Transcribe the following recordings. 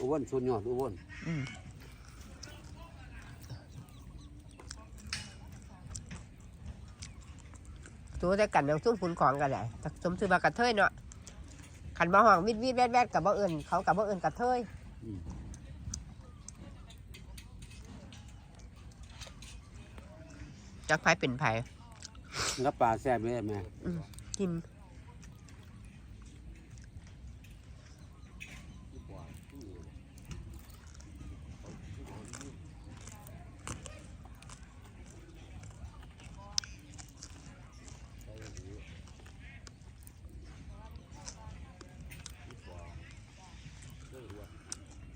อุบลสุดยอดอุบลอืมตัวแต่กันเอาซุ่มคุณของกันแหละแต่สมซื้อมากระเทยเนาะขันมาห้องวิดวิดแวดแวดกับบ่เอิญเขากับบ่เอิญกระเทยอืมจักไผเป็นไผแล้วปลาแซ่บเลยแม่กิน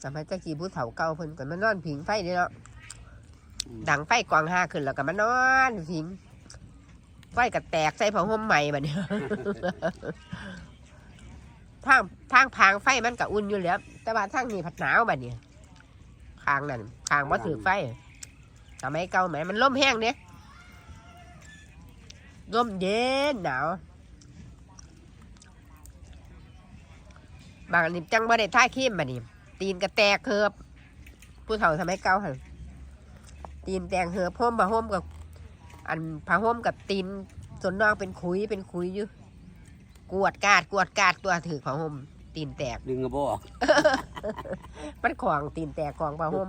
สมัยตะกี้ผู้เฒ่าเก่าเพิ่นก็มานอนผิงไฟเด้เนาะอืมดังไฟกวางห้าขึ้นแล้วก็มานอนผิงไฟก็แตกใส่ผ้าห่มใหม่บัดนี้ทางทางพางไฟมันก็อุ่นอยู่แล้ว แต่ว่าทางนี้ผัดหนาวบัดนี้คางนั่นคางว่าถือไฟสมัยเก่าแหมมันล่มแห้งเนี่ยล่มเย็นหนาวบางอันนี้จังบ่ได้ท่าขี้มบัดนี้ ตีนก็แตกเคือบผู้เฒ่าสมัยเก่าหั่นตีนแตกเหือบห่มผ้าห่มกับ อันผ้าห่มกับตีนส่วนนอกเป็นขุยเป็นขุยอยู่กวดกาดกวดกาดตัวถือผ้าห่มตีนแตกดึงกระบอกมันของตีนแตกของผ้าห่ม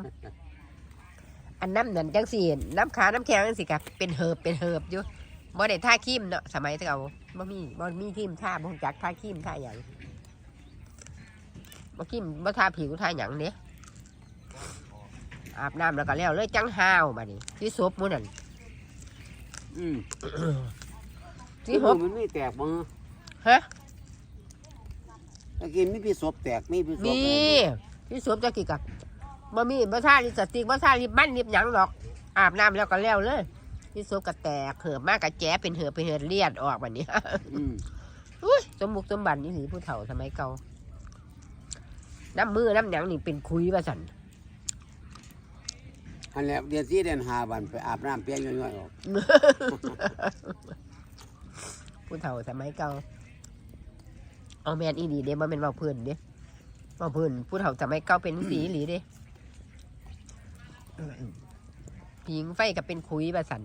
อันน้ำนั่นจังสีน้ำขาน้ำแข็งจังสิกับเป็นเหิบเป็นเหิบอยู่บ่ได้ท่าขี้มเนาะสมัยเก่าบ่มีบ่มีขี้มท่าบ่รู้จักท่าขี้มท่าหยัง บ่ขี้มบ่ท่าผิวท่าหยังเด้อาบน้ำแล้วก็แล้วเลยจังห้าวบัดนี้ที่ศพหมื้อนั่นอืมที่หมืบมันไม่แตกมั้งฮะตะกี้มีพี่ศพแตกมีพี่ศพมีที่สวมจะกี่กับบ่มีบ่ท่าลิปสติกบ่ท่าลิปมันลิปหยังหรอก อาบน้ำแล้วก็แล้วเลยที่สวมก็แตกเหือบมากกะแจ้เป็นเหือบเป็นเหือบเลียดออกแบบนี้อืมอุ้ยสมบุกสมบันนี่หลีผู้เฒ่าสมัยเก่า น้ำมือน้ำหยังนี่เป็นคุยว่าสันอันแหละเดือนสี่เดือนห้าวันไปอาบน้ำเปียกย่อยๆออกผู้เฒ่าสมัยเก่าเอาแมนอีหลีเด้บ่แม่นเว่าเพื่อนเด้เว่าเพื่อนผู้เฒ่าสมัยเก่าเป็นสีหลีเด้ผิงไฟก็เป็นคุยว่าสัน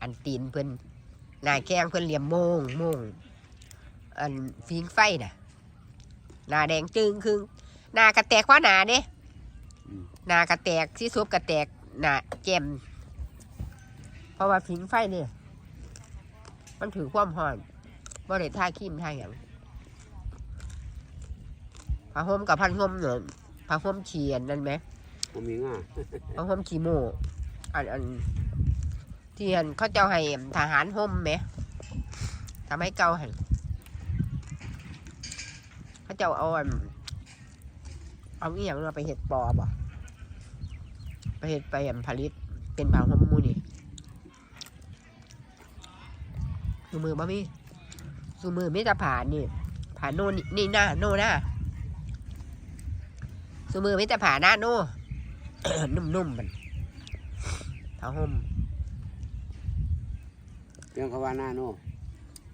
อันตีนเพิ่นหน้าแข้งเพิ่นเหลี่ยมโมงโมงอันฟิงไฟน่ะ หน้าแดงจึงครึ่งหน้ากระแตกเพราะหน้าเด้อืมหน้ากระแตกที่ซุบกระแตกหน้าแจ่มเพราะว่าฟิงไฟเนี่ยมันถือความห่อนบ่ได้ท่าขี้มท่าหยังผ้าห่มกับพันห่มเนี่ยผ้าห่มเฉียนนั่นไหมผมมีง่าผ้าห่มขีโมอันอันที่อันเขาเจ้าให้ทหารห่มไหมทำให้เก่าให้ เขาเจ้าเอาอันเอาอีหยังเราไปเห็ดปอบ่ไปเห็ดไปอันผลิต เป็นผ้าห่มหมูนี่สูมือบ่มีสูมือไม่จะผ่านนี่ผ่านโน่นนี่นี่หน้าโน่หน้าสูมือไม่จะผ่านหน้าโน่นุ่มๆมันผ้าห่มเพียงเขาว่าหน้าโน่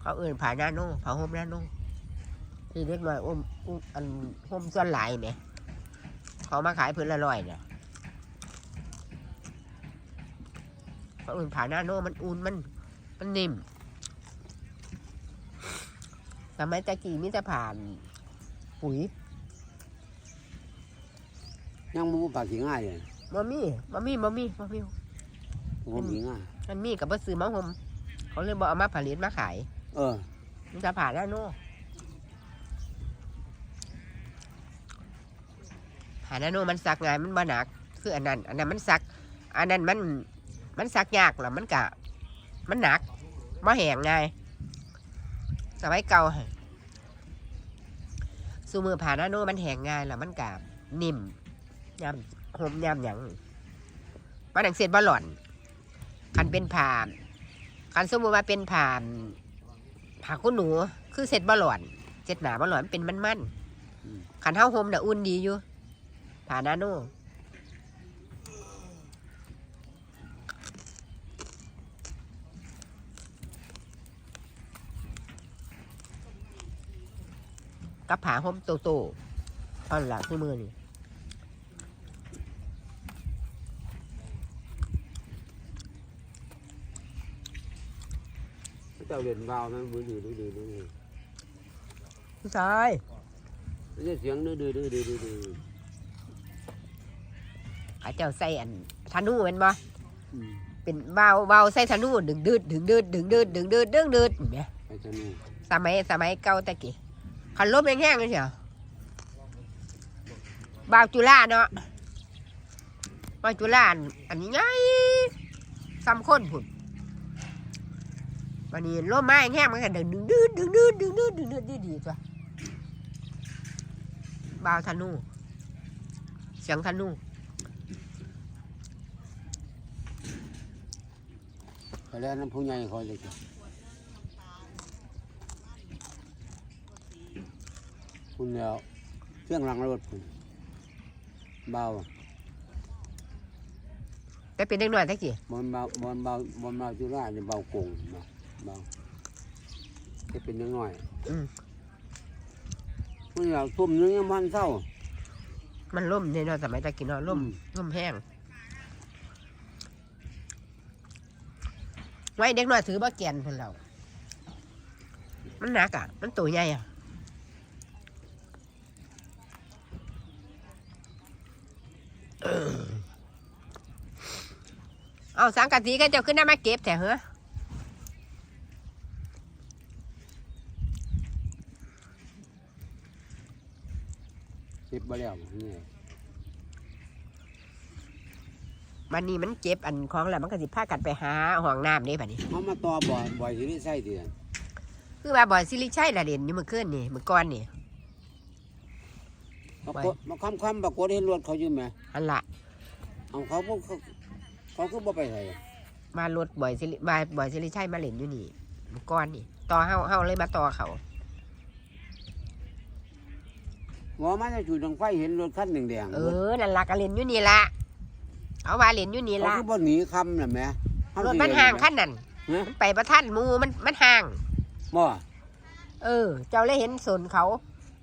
เขาเอื่นผ่าหน้าโน่ผ้าห่มหน้าโน่ ที่เล็กน้อยอุ้มอุ้มอันห่มส่วนหลายไหมเขามาขายพื้นละร้อยเนี่ยเขาเอื่นผ่าหน้าโน่มันอุ่นมันมันนิ่มสมัยตะกี้มิจะผ่านปุ๋ยยังมูปากขี้ง่ายเลยมะมี่มะมี่มะมี่มะมี่ผมมีง่ายมันมีกับบ่ซื้อมะฮมเขาเลยบอกเอามาผลิตมาขาย เออมิจะผ่านหน้าโน่ ผ่านหน้าโนมันสักไงายมันบ่หนัก คืออันนั้น อันนั้นมันสัก อันนั้นมันมันสักยากหรอมันกะ มันหนักบ่แห้งไงายสมัยเก่าสูมือผ่านหน้าโนมันแห้งง่ายแล้วมันกะนิ่มยำหอมยำหยังมันหนังเสียดบ่หล่อนคันเป็นผ่านคันสมมติว่าเป็นผ่านผ่าคุณหนู คือเสร็จบ่หล่อนเสร็จหนาบ่หล่อนเป็นมันๆคันเท้าโฮมน่ะอุ่นดีอยู่ ผ่าหน้าโน่กับผ่าห่มโตโตๆท่อนหลักที่มือนี่เจ้าเล่นวาวมันมือดื้อดื้อดื้อดื้อผู้ชายมันจะเสียงดื้อดื้อดื้อดื้อดื้อ ดื้ออาเจ้าใส่อันธนูเป็นบ่อืมเป็นเบาเบาใส่ธนูดึงดืดดึงดืดดึงดืดดึงดืดดึงดืดเนี่ยไปสนุกสมัยสมัยเก่าตะกี้ขันลบแห้งๆเลยเชียวบาวจุฬาเนาะบาวจุฬาอันอันนี้ไงซ้ำคนผุนวันนี้ลมไม้แห้งๆมันก็ดึงดึงดืดดึงดืดดึงดืดดึงดืดดีดีๆตัวบาวธนูเสียงธนู ไปแล้วน้ำผู้ใหญ่คอยเลยจ้ะคุณแล้วเครื่องหลังรถคุณเบาแต่เป็นเด็กน้อยตะกี้บอลเบาบอลเบาบอลเบาจุฬาเนี่ยเบาโกงเบาเบาจะเป็นยังน้อยอืมคุณแล้วทุ่มนึงยังมันเศร้ามันล่มเนี่ยเนาะสมัยตะกี้เนาะล่มอืมล่มแห้ง ว้เด็กน้อยถือบ่แกนเพิ่นเรามันหนักอะ มันตัวใหญ่อะเอาสังกะสีก็เจ้าขึ้นได้มาเก็บแต่เหรอเก็บไปแล้วนี่ มันนี่มันเจ็บอันของแล้วมันก็สิพากันไปหาห้องน้ำนี่บัดนี้เขามาต่อบ่อยบ่อยที่นี่ใส่เดือนคือว่าบ่อยสิริชัยละเด่นอยู่เมื่อคืนนี่เมื่อก่อนนี่มาไว้กดมาคำคำปรากฏเห็นรถเขาอยู่ไหมอันละเอาเขาพวกเขาเขาคือบ่ไปใส่มารถบ่อยสิริบ่อยบ่อยสิริชัยมาเล่นอยู่นี่เมื่อก่อนนี่ต่อเฮาเฮาเลยมาต่อเขาหัวมันจะจุดดวงไฟเห็นรถคันหนึ่งแดงเออนั่นละก็เล่นอยู่นี่ละ เอาว่าเล่นอยู่นี่เขาละคือบ่หนีคำน่ะแหม่เขรถสิมันห่างขั้นนั่นฮะมันไปประทันหมูมันมันห่าง บ่เออ เจ้าเลยเห็นสนเขา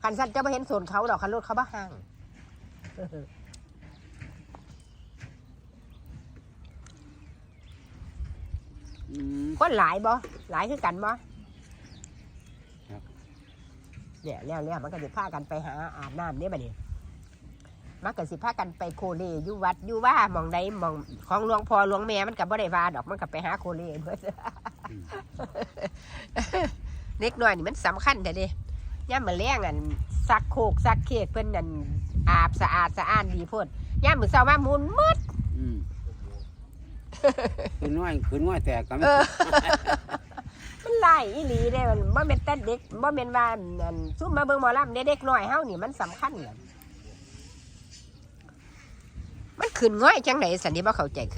คันสั้นเจ้าไม่เห็นสนเขาดอกคันรถเขาบ้าห่างอืม คนหลายบ่หลายคือกันบ่ครับ เนี่ยแล้วเนี่ยมันก็สิพากันไปหาอาบน้ำเนี่ยบัดนี้ มันก็สิพากันไปโคเลอยู่วัดอยู่ว่าหมองใดหมองของหลวงพ่อหลวงแม่มันก็บ่ได้ว่าดอกมันก็ไปหาโคเลเบิดเล็กน้อยนี่มันสำคัญแต่เด้ย่ามมื้อแลงอันซักโคกซักเค้กเพิ่นนั่นอาบสะอาดสะอ้านดีโพดย่ามมื้อเช้ามามุนมืดอืมขึ้นน้อยขึ้นน้อยแตกกันเออมันไล่อีหลีเด้มันบ่แม่นแต่เด็กบ่แม่นว่าอันซุมมาเบิ่งหมอลำเด้เด็กน้อยเฮานี่มันสำคัญน่ะ มันขึ้นง่อยจังไหนสันนี้บ่เข้าใจคือ